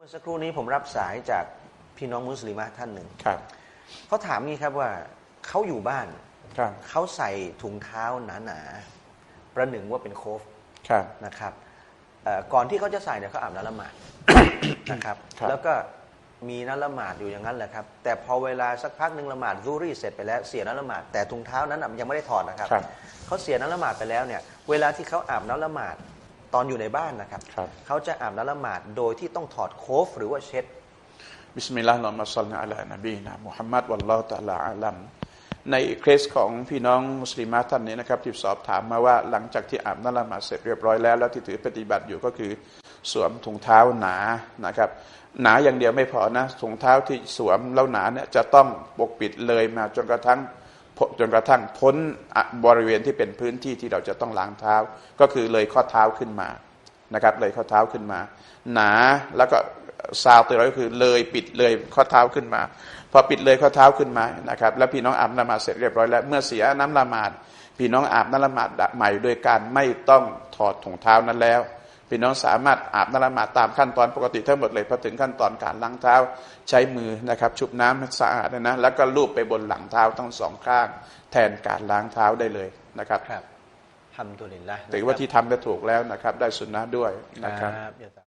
เมื่อสักครู่นี้ผมรับสายจากพี่น้องมุสลิมะท่านหนึ่งครับเขาถามงี้ครับว่าเขาอยู่บ้านครับเขาใส่ถุงเท้าหนาๆประหนึ่งว่าเป็นโคฟครับนะครับเอ่อก่อนที่เขาจะใส่เนี่ยเขาอาบน้ำละหมาดนะครับครับ แล้วก็มีน้ำละหมาดอยู่อย่างนั้นแหละครับ แต่พอเวลาสักพักหนึ่งละหมาดซูรี่เสร็จไปแล้วเสียน้ำละหมาดแต่ถุงเท้านั้นน่ะยังไม่ได้ถอดนะครับครับเขาเสียน้ำละหมาดไปแล้วเนี่ย เวลาที่เขาอาบน้ำละหมาด ตอนอยู่ในบ้านนะครับครับเขาจะอาบน้ำละหมาดโดยที่ต้องถอดโคฟหรือว่าเช็ดบิสมิลลาฮิรเราะห์มาศ็อลลัลลอฮุอะลานบีนะมุฮัมมัดวัลลอฮุตะอาลาอาลัมในเคสของพี่น้องมุสลิมะท่านนี้นะครับที่สอบถามมาว่าหลังจากที่อาบน้ำละหมาดเสร็จเรียบร้อยแล้ว แล้วที่ถือปฏิบัติอยู่ก็คือสวมถุงเท้าหนานะครับ หนาอย่างเดียวไม่พอนะถุงเท้าที่สวมแล้วหนาเนี่ยจะต้องปกปิดเลยมาจนกระทั่ง จนกระทั่งพ้นบริเวณที่เป็นพื้นที่ที่เราจะต้องล้างเท้า ก็คือเลยข้อเท้าขึ้นมานะครับ เลยข้อเท้าขึ้นมา หนาแล้วก็ซาวตัวเราก็คือเลยปิดเลยข้อเท้าขึ้นมา พอปิดเลยข้อเท้าขึ้นมานะครับ แล้วพี่น้องอาบน้ำมาเสร็จเรียบร้อยแล้วเมื่อเสียน้ำละหมาดพี่น้องอาบน้ำละหมาดใหม่โดยการไม่ต้องถอดถุงเท้านั้นแล้ว พี่น้องสามารถอาบน้ำละหมาดตามขั้นตอนปกติทั้งหมดเลยพอถึงขั้นตอนการล้างเท้าใช้มือนะครับชุบน้ำให้สะอาดนะแล้วก็ลูบไปบนหลังเท้าทั้งสองข้าง แทนการล้างเท้าได้เลยนะครับครับทำตัวลินละถือว่าที่ทำได้ถูกแล้วนะครับ ได้สุนนะด้วยนะครับครับ